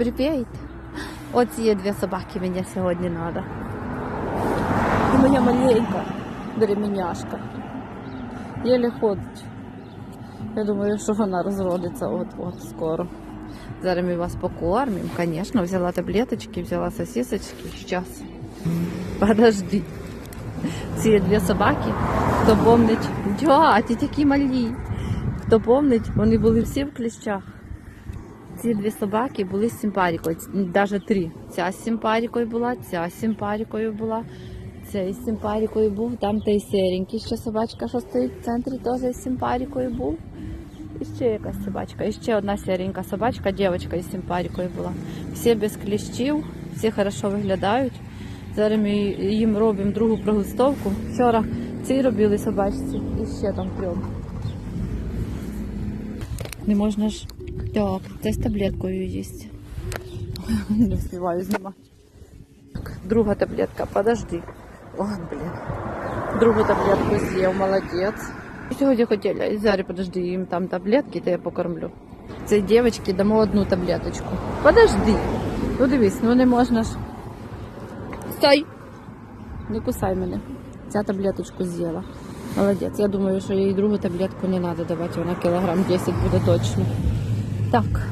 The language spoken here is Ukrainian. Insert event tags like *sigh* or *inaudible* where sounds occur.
Прип'єте? Оці дві собаки мені сьогодні треба. І моя маленька беременяшка. Єле ходить. Я думаю, що вона розродиться от-от скоро. Зараз ми вас покормимо, звісно, взяла таблеточки, взяла сосисочки. Сейчас. Подожди. Ці дві собаки, хто помнить, да, ті такі малі. Хто помнить, вони були всі в кліщах. Ці дві собаки були з симпарікою, навіть три. Ця з симпарікою була, ця з симпарікою була, ця із симпарікою був, там той серенький ще собачка, що стоїть в центрі, теж із симпарікою був. І ще якась собачка. І ще одна серенька собачка, дівчинка із симпарікою була. Всі без кліщів, всі хорошо виглядають. Зараз ми їм робимо другу прогустовку. Вчора ці робили собачці і ще там трьом. Не можна ж. Так, це з таблеткою їсти. *laughs* Не встигаю знімати. Друга таблетка, подожди. О, блін. Другу таблетку з'їв, молодець. Сьогодні хотіла, зараз подожди, їм там таблетки, то я покормлю. Цій дівчинці дамо одну таблеточку. Подожди. Ну дивись, ну не можна ж. Стой! Не кусай мене. Ця таблеточку з'їла. Молодець. Я думаю, що їй другу таблетку не треба давати, вона кілограм 10 буде точно. Так,